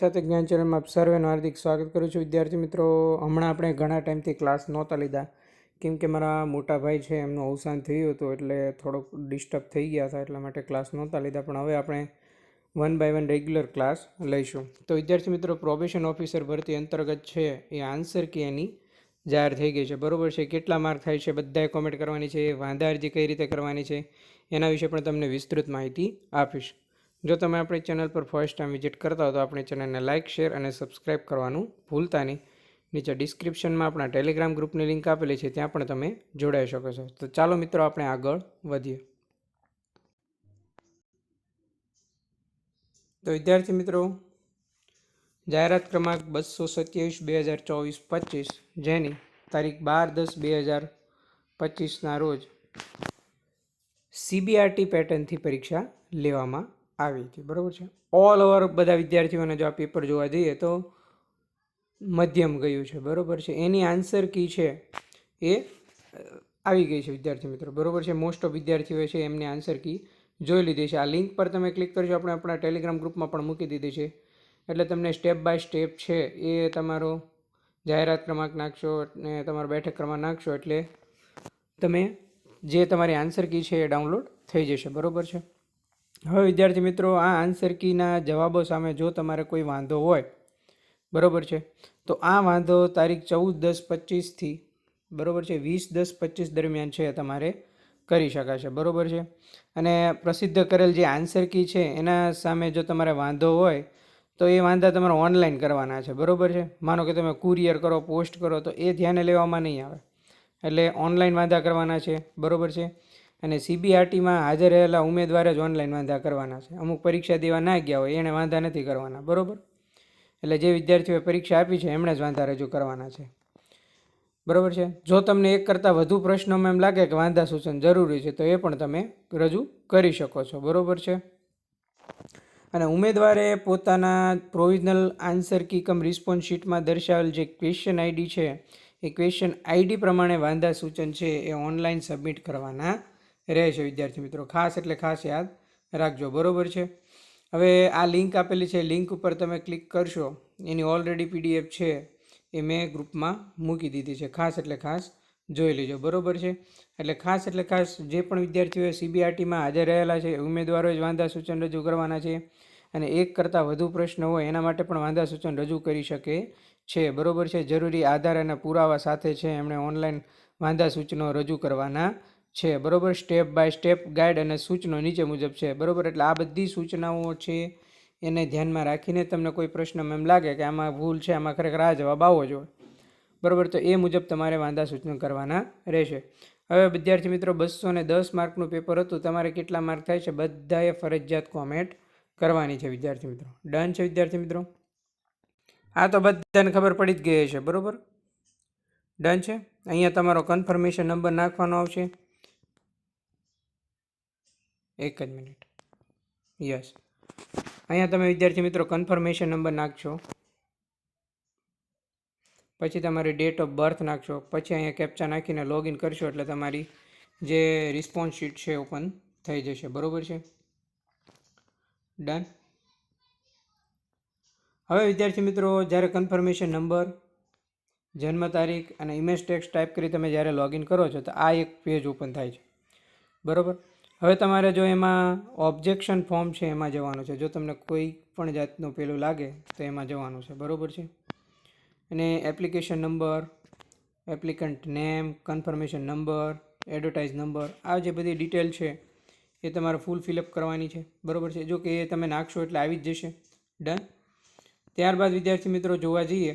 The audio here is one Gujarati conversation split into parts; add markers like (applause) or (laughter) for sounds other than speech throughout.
સાથે જ્ઞાન ચેનલમાં આપ સર્વેનું હાર્દિક સ્વાગત કરું છું. વિદ્યાર્થી મિત્રો, હમણાં આપણે ઘણા ટાઈમથી ક્લાસ નહોતા લીધા. કેમ કે મારા મોટા ભાઈ છે, એમનું અવસાન થયું હતું એટલે થોડોક ડિસ્ટર્બ થઈ ગયા હતા, એટલા માટે ક્લાસ નહોતા લીધા. પણ હવે આપણે one by one regular class લઈશું. તો વિદ્યાર્થી મિત્રો, પ્રોબેશન ઓફિસર ભરતી અંતર્ગત છે, એ આન્સર કી એની જાહેર થઈ ગઈ છે. બરોબર છે? કેટલા માર્ક થાય છે? બધાએ કોમેન્ટ કરવાની છે. વાંધા અરજી કઈ રીતે કરવાની છે? એના વિશે પણ તમને વિસ્તૃત માહિતી આપીશ. જો તમે આપણી ચેનલ પર ફર્સ્ટ ટાઈમ વિઝિટ કરતા હો તો આપણી ચેનલને લાઇક શેર અને સબસ્ક્રાઇબ કરવાનું ભૂલતા નહીં. નીચે ડિસ્ક્રિપ્શનમાં આપણા ટેલિગ્રામ ગ્રુપની લિંક આપેલી છે, ત્યાં પણ તમે જોડાઈ શકો છો. તો ચાલો મિત્રો, આપણે આગળ વધીએ. તો વિદ્યાર્થી મિત્રો, જાહેરાત ક્રમાંક બસો સત્યાવીસ બે હજાર ચોવીસ પચીસ, જેની તારીખ બાર દસ બે હજાર પચીસના રોજ સીબીઆરટી પેટર્નથી પરીક્ષા લેવામાં આવી હતી, બરાબર છે? ઓલ ઓવર બધા વિદ્યાર્થીઓને જો આ પેપર જોવા જઈએ તો મધ્યમ ગયું છે, બરાબર છે? એની આન્સર કી છે એ આવી ગઈ છે, વિદ્યાર્થી મિત્રો, બરાબર છે? મોસ્ટ ઓફ વિદ્યાર્થીઓ છે એમની આન્સર કી જોઈ લીધી છે. આ લિંક પર તમે ક્લિક કરજો, આપણે આપણા ટેલિગ્રામ ગ્રુપમાં પણ મૂકી દીધી છે. એટલે તમને સ્ટેપ બાય સ્ટેપ છે એ તમારો જાહેરાત ક્રમાંક નાખશો અને તમારો બેઠક ક્રમાંક નાખશો એટલે તમે જે તમારી આન્સર કી છે એ ડાઉનલોડ થઈ જશે, બરાબર છે? હવે વિદ્યાર્થી મિત્રો, આ આન્સર કીના જવાબો સામે જો તમારે કોઈ વાંધો હોય, બરાબર છે? તો આ વાંધો તારીખ ચૌદ, દસ પચીસથી બરાબર છે? વીસ, દસ, પચીસ દરમિયાન છે તમારે કરી શકાશે, બરાબર છે? અને પ્રસિદ્ધ કરેલ જે આન્સર કી છે, એના સામે જો તમારે વાંધો હોય, તો એ વાંધા તમારે ઓનલાઈન કરવાના છે, બરાબર છે? માનો કે તમે કુરિયર કરો પોસ્ટ કરો, તો એ ધ્યાને લેવામાં નહીં આવે. એટલે ઓનલાઈન વાંધા કરવાના છે, બરાબર છે? અને સીબીઆરટીમાં હાજર રહેલા ઉમેદવારે જ ઓનલાઈન વાંધા કરવાના છે. અમુક પરીક્ષા દેવા ના ગયા હોય એણે વાંધા નથી કરવાના, બરાબર? એટલે જે વિદ્યાર્થીઓએ પરીક્ષા આપી છે, એમણે જ વાંધા રજૂ કરવાના છે. બરાબર છે? જો તમને એક કરતાં વધુ પ્રશ્નોમાં એમ લાગે કે વાંધા સૂચન જરૂરી છે, તો એ પણ તમે રજૂ કરી શકો છો, બરાબર છે? અને ઉમેદવારે પોતાના provisional answer key cum response શીટમાં દર્શાવેલ જે ક્વેશ્ચન આઈડી છે, એ ક્વેશ્ચન આઈડી પ્રમાણે વાંધા સૂચન છે, એ ઓનલાઈન સબમિટ કરવાના રહેશે વિદ્યાર્થી મિત્રો. ખાસ એટલે ખાસ યાદ રાખજો. બરાબર છે? હવે આ લિંક આપેલી છે. લિંક ઉપર તમે ક્લિક કરશો, એની ઓલરેડી પીડીએફ છે એ મેં ગ્રુપમાં મૂકી દીધી છે. ખાસ એટલે ખાસ જોઈ લેજો. બરાબર છે? એટલે ખાસ એટલે ખાસ જે પણ વિદ્યાર્થીઓએ સીબીઆરટીમાં હાજર રહેલા છે, ઉમેદવારોએ જ વાંધા સૂચન રજૂ કરવાના છે અને એક કરતાં વધુ પ્રશ્ન હોય એના માટે પણ વાંધા સૂચન રજૂ કરી શકે છે. બરાબર છે? જરૂરી આધાર અને પુરાવા સાથે છે. એમણે ઓનલાઈન વાંધા સૂચનો રજૂ કરવાના છે, બરાબર? સ્ટેપ બાય સ્ટેપ ગાઈડ અને સૂચનો નીચે મુજબ છે, બરાબર? એટલે આ બધી સૂચનાઓ છે, એને ધ્યાનમાં રાખીને તમને કોઈ પ્રશ્નમાં એમ લાગે કે આમાં ભૂલ છે, આમાં ખરેખર આ જવાબ આવવો જોઈએ બરાબર? તો એ મુજબ તમારે વાંધા સૂચનો કરવાના રહેશે. હવે વિદ્યાર્થી મિત્રો બસો ને દસ માર્કનું પેપર હતું, તમારે કેટલા માર્ક થાય છે? બધાએ ફરજિયાત કોમેન્ટ કરવાની છે, વિદ્યાર્થી મિત્રો. ડન છે, વિદ્યાર્થી મિત્રો? આ તો બધાને ખબર પડી જ ગઈ છે બરાબર? ડન છે? અહીંયા તમારો કન્ફર્મેશન નંબર નાખવાનો આવશે. એક જ મિનિટ. યસ અહીંયા તમે વિદ્યાર્થી મિત્રો કન્ફર્મેશન નંબર નાખશો પછી તમારી ડેટ ઓફ બર્થ નાખશો પછી અહીંયા કેપ્ચા નાખીને લોગિન કરશો એટલે તમારી જે રિસ્પોન્સ શીટ છે ઓપન થઈ જશે. બરાબર છે? ડન હવે વિદ્યાર્થી મિત્રો, જ્યારે કન્ફર્મેશન નંબર જન્મ તારીખ અને ઇમેજ ટેક્સ ટાઈપ કરી તમે જ્યારે લોગિન કરો છો, તો આ એક પેજ ઓપન થાય છે. બરાબર? હવે તમારે જો એમાં ઓબ્જેક્શન ફોર્મ છે, એમાં જવાનું છે. જો તમને કોઈ પણ જાતનું પેલું લાગે, તો એમાં જવાનું છે. બરાબર છે? અને application number applicant name confirmation number advertise number આ જે બધી ડિટેલ છે, એ તમારે ફૂલ ફિલઅપ કરવાની છે. બરાબર છે? જો કે એ તમે નાખશો એટલે આવી જ જશે. ડન ત્યારબાદ વિદ્યાર્થી મિત્રો જોવા જઈએ,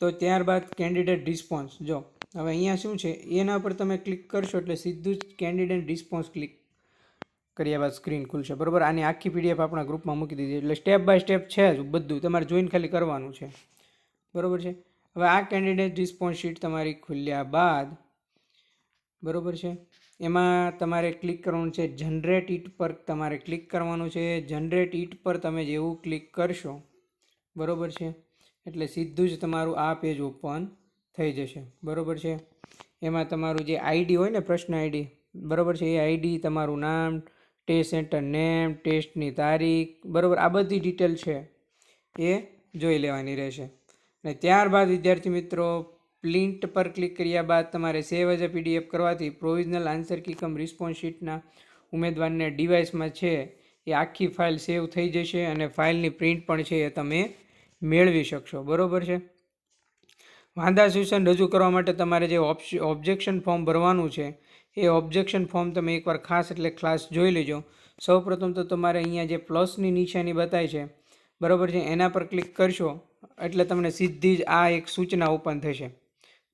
તો ત્યારબાદ કેન્ડિડેટ રિસ્પોન્સ જો હવે અહીંયા શું છે? એના પર તમે ક્લિક કરશો એટલે સીધું જ કેન્ડિડેટ રિસ્પોન્સ ક્લિક કર્યા બાદ સ્ક્રીન ખુલશે. બરાબર? આની આખી પીડીએફ આપણા ગ્રુપમાં મૂકી દીધી. એટલે સ્ટેપ બાય સ્ટેપ છે જ બધું. તમારે જોઈન ખાલી કરવાનું છે. બરાબર છે? હવે આ કેન્ડિડેટ રિસ્પોન્સ શીટ તમારી ખુલ્યા બાદ બરાબર છે? એમાં તમારે ક્લિક કરવાનું છે જનરેટ ઇટ પર તમારે ક્લિક કરવાનું છે. જનરેટ ઇટ પર તમે જેવું ક્લિક કરશો બરાબર છે? એટલે સીધું જ તમારું આ પેજ ઓપન થઈ જશે. બરાબર છે? એમાં તમારું જે આઈડી હોય ને પ્રશ્ન આઈડી, બરાબર છે? એ આઈડી, તમારું નામ, ટેસ્ટ સેન્ટર નેમ, ટેસ્ટની તારીખ, બરાબર, આ બધી ડિટેલ છે. એ જોઈ લેવાની રહેશે. અને ત્યારબાદ, વિદ્યાર્થી મિત્રો, પ્રિન્ટ પર ક્લિક કર્યા બાદ તમારે સેવ એઝ અ પીડીએફ કરવાથી provisional answer key cum response શીટના ઉમેદવારને ડિવાઇસમાં છે એ આખી ફાઇલ સેવ થઈ જશે અને ફાઇલની પ્રિન્ટ પણ છે એ તમે મેળવી શકશો. બરાબર છે? વાંધા સૂચન રજૂ કરવા માટે તમારે જે ઓબ્જેક્શન ફોર્મ ભરવાનું છે, એ ઓબ્જેક્શન ફોર્મ તમે એકવાર ખાસ એટલે ક્લાસ જોઈ લેજો. સૌપ્રથમ તો તમારે અહીંયા જે પ્લસની નિશાની બતાય છે, બરાબર છે, એના પર ક્લિક કરશો, એટલે તમને સીધી જ આ એક સૂચના ઓપન થશે.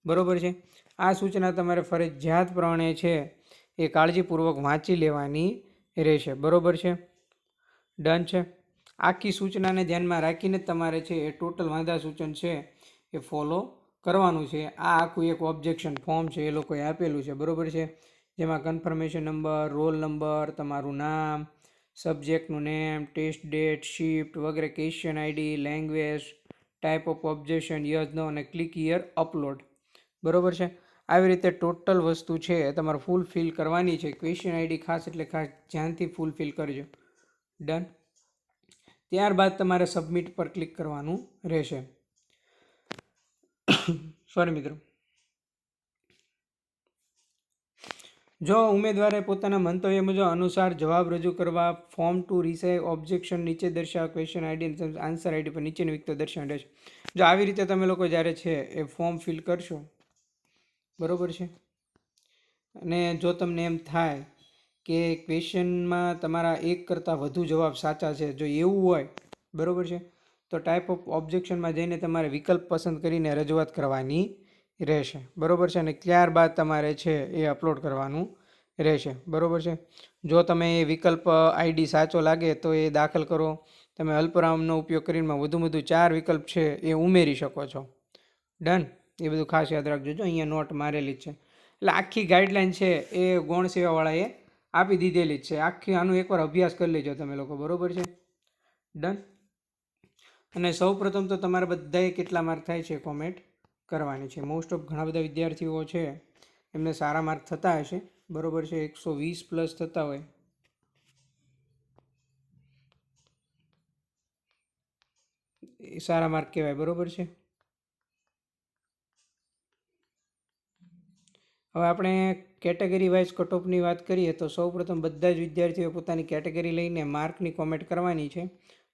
બરાબર છે? આ સૂચના તમારે ફરજિયાત પ્રમાણે છે, એ કાળજીપૂર્વક વાંચી લેવાની રહેશે. બરાબર છે? ડન છે? આખી સૂચનાને ધ્યાનમાં રાખીને તમારે છે, એ ટોટલ વાંધા સૂચન છે, એ ફોલો કરવાનું છે. આ આખું એક ઓબ્જેક્શન ફોર્મ છે, એ લોકોએ આપેલું છે. બરાબર છે? જેમાં કન્ફર્મેશન નંબર રોલ નંબર તમારું નામ સબ્જેક્ટનું નેમ ટેસ્ટ ડેટ શિફ્ટ વગેરે question ID language type of objection yes no અને ક્લિક હિયર અપલોડ બરાબર છે? આવી રીતે ટોટલ વસ્તુ છે તમારે ફૂલ ફિલ કરવાની છે. ક્વેશ્ચન આઈડી ખાસ એટલે ખાસ ધ્યાનથી ફૂલ ફિલ કરજો. ડન ત્યારબાદ તમારે સબમિટ પર ક્લિક કરવાનું રહેશે. (coughs) સોરી મિત્રો. જો ઉમેદવારે પોતાના મંતવ્ય મુજબ અનુસાર જવાબ રજૂ કરવા ફોર્મ ટુ રિસે ઓબ્જેક્શન નીચે દર્શાવ ક્વેશ્ચન આઈડી આન્સર આઈડી પર નીચેની વિગતો દર્શાવે છે જો આવી રીતે તમે લોકો જ્યારે છે એ ફોર્મ ફિલ કરશો, બરાબર છે? અને જો તમને એમ થાય કે ક્વેશ્ચનમાં તમારા એક કરતાં વધુ જવાબ સાચા છે, જો એવું હોય, બરાબર છે? તો ટાઈપ ઓફ ઓબ્જેક્શનમાં જઈને તમારે વિકલ્પ પસંદ કરીને રજૂઆત કરવાની રહેશે. બરાબર છે? અને ત્યારબાદ તમારે છે એ અપલોડ કરવાનું રહેશે. બરાબર છે? જો તમે એ વિકલ્પ આઈડી સાચો લાગે તો એ દાખલ કરો. તમે અલ્પરામનો ઉપયોગ કરીને વધુ વધુ ચાર વિકલ્પ છે એ ઉમેરી શકો છો. ડન એ બધું ખાસ યાદ રાખજો. જો અહીંયા નોટ મારેલી જ છે. એટલે આખી ગાઈડલાઇન છે એ ગૌણ સેવાવાળાએ આપી દીધેલી જ છે. આખી, આનું એકવાર અભ્યાસ કરી લેજો તમે લોકો. બરાબર છે? ડન અને સૌ પ્રથમ તો તમારે બધાએ કેટલા માર્ક થાય છે કોમેન્ટ કરવાની છે. મોસ્ટ ઓફ ઘણા બધા વિદ્યાર્થીઓ છે, એમને સારા માર્ક થતા હશે. બરાબર છે, એકસો વીસ પ્લસ થતા હોય. એ સારા માર્ક કહેવાય, બરાબર છે? હવે આપણે કેટેગરી વાઇઝ કટઓફની વાત કરીએ તો સૌપ્રથમ બધા જ વિદ્યાર્થીઓ પોતાની કેટેગરી લઈને માર્કની કોમેન્ટ કરવાની છે.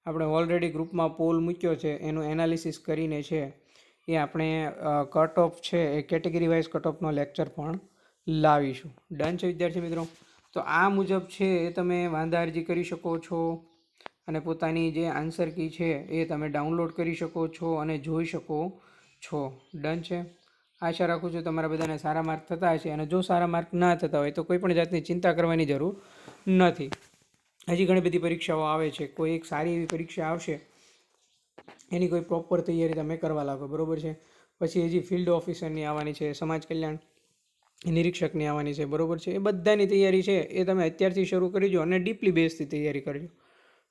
આપણે ઓલરેડી ગ્રુપમાં પોલ મૂક્યો છે, એનું એનાલિસિસ કરીને છે. એ આપણે કટ ઓફ છે, એ કેટેગરી વાઇઝ કટ ઓફનો લેક્ચર પણ લાવીશું. ડન છે, વિદ્યાર્થી મિત્રો? તો આ મુજબ છે, એ તમે વાંધા અરજી કરી શકો છો અને પોતાની જે આન્સર કી છે, એ તમે ડાઉનલોડ કરી શકો છો અને જોઈ શકો છો. ડન છે? આશા રાખું છું તમારા બધાને સારા માર્ક થતા હશે અને જો સારા માર્ક ના થતા હોય તો કોઈ પણ જાતની ચિંતા કરવાની જરૂર નથી. હજી ઘણી બધી પરીક્ષાઓ આવે છે. કોઈ એક સારી એવી પરીક્ષા આવશે, એની કોઈ પ્રોપર તૈયારી તમે કરવા લાગો, બરાબર છે? પછી હજી ફિલ્ડ ઓફિસરની આવવાની છે, સમાજ કલ્યાણ નિરીક્ષકની આવવાની છે, બરાબર છે? એ બધાની તૈયારી છે, એ તમે અત્યારથી શરૂ કરીજો અને ડીપલી બેઝથી તૈયારી કરજો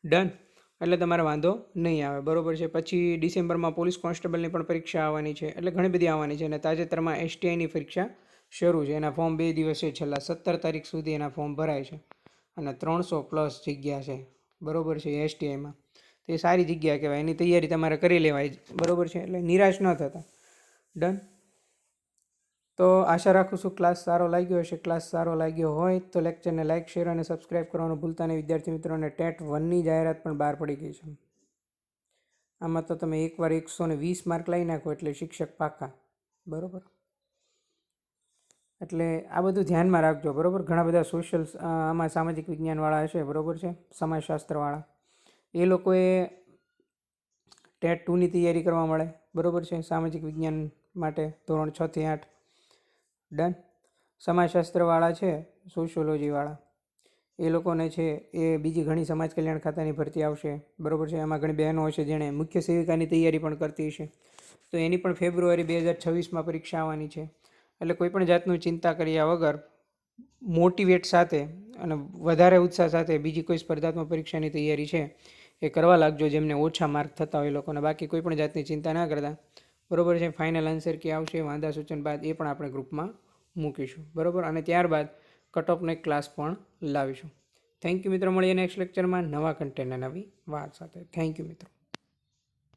ડન એટલે તમારે વાંધો નહીં આવે, બરાબર છે? પછી ડિસેમ્બરમાં પોલીસ કોન્સ્ટેબલની પણ પરીક્ષા આવવાની છે, એટલે ઘણી બધી આવવાની છે અને તાજેતરમાં એસટીઆઈની પરીક્ષા શરૂ છે. એના ફોર્મ બે દિવસે છેલ્લા સત્તર તારીખ સુધી એના ફોર્મ ભરાય છે. અને ત્રણસો પ્લસ જગ્યા છે. બરાબર છે એસટીઆઈમાં. તો એ સારી જગ્યા કહેવાય. એની તૈયારી તમારે કરી લેવાય. બરાબર છે? એટલે નિરાશ ન થતા. ડન? તો આશા રાખું છું ક્લાસ સારો લાગ્યો હશે. ક્લાસ સારો લાગ્યો હોય તો લેક્ચરને લાઇક શેર અને સબસ્ક્રાઇબ કરવાનું ભૂલતા નહીં. વિદ્યાર્થી મિત્રોને ટેટ વનની જાહેરાત પણ બહાર પડી ગઈ છે. આમાં તો તમે એકવાર એકસો ને વીસ માર્ક લઈ નાખો એટલે શિક્ષક પાકા. બરાબર? એટલે આ બધું ધ્યાનમાં રાખજો, બરાબર? ઘણા બધા સોશિયલ આમાં સામાજિક વિજ્ઞાનવાળા હશે, બરાબર છે? સમાજશાસ્ત્રવાળા. એ લોકોએ ટેટ ટુની તૈયારી કરવા મળે, બરાબર છે? સામાજિક વિજ્ઞાન માટે ધોરણ છથી આઠ. ડન સમાજશાસ્ત્રવાળા છે સોશિયોલોજીવાળા એ લોકોને છે, એ બીજી ઘણી સમાજ કલ્યાણ ખાતાની ભરતી આવશે, બરાબર છે? એમાં ઘણી બહેનો હશે જેણે મુખ્ય સેવિકાની તૈયારી પણ કરતી હશે. તો એની પણ ફેબ્રુઆરી બે હજાર છવ્વીસમાં પરીક્ષા આવવાની છે. એટલે કોઈ પણ જાતનું ચિંતા કર્યા વગર મોટિવેટ સાથે અને વધારે ઉત્સાહ સાથે બીજી કોઈ સ્પર્ધાત્મક પરીક્ષાની તૈયારી છે એ કરવા લાગજો જેમને ઓછા માર્ક થતા હોય લોકોને. બાકી કોઈ પણ જાતની ચિંતા ના કરતા. બરાબર છે? ફાઇનલ આન્સર કે આવશે, વાંધા સૂચન બાદ એ પણ આપણે ગ્રુપમાં મૂકીશું. બરાબર? અને ત્યારબાદ કટ એક ક્લાસ પણ લાવીશું. થેન્ક યુ મિત્રો. મળીએ નેક્સ્ટ લેક્ચરમાં નવા કન્ટેન્ટ નવી વાત સાથે. થેન્ક યુ મિત્રો.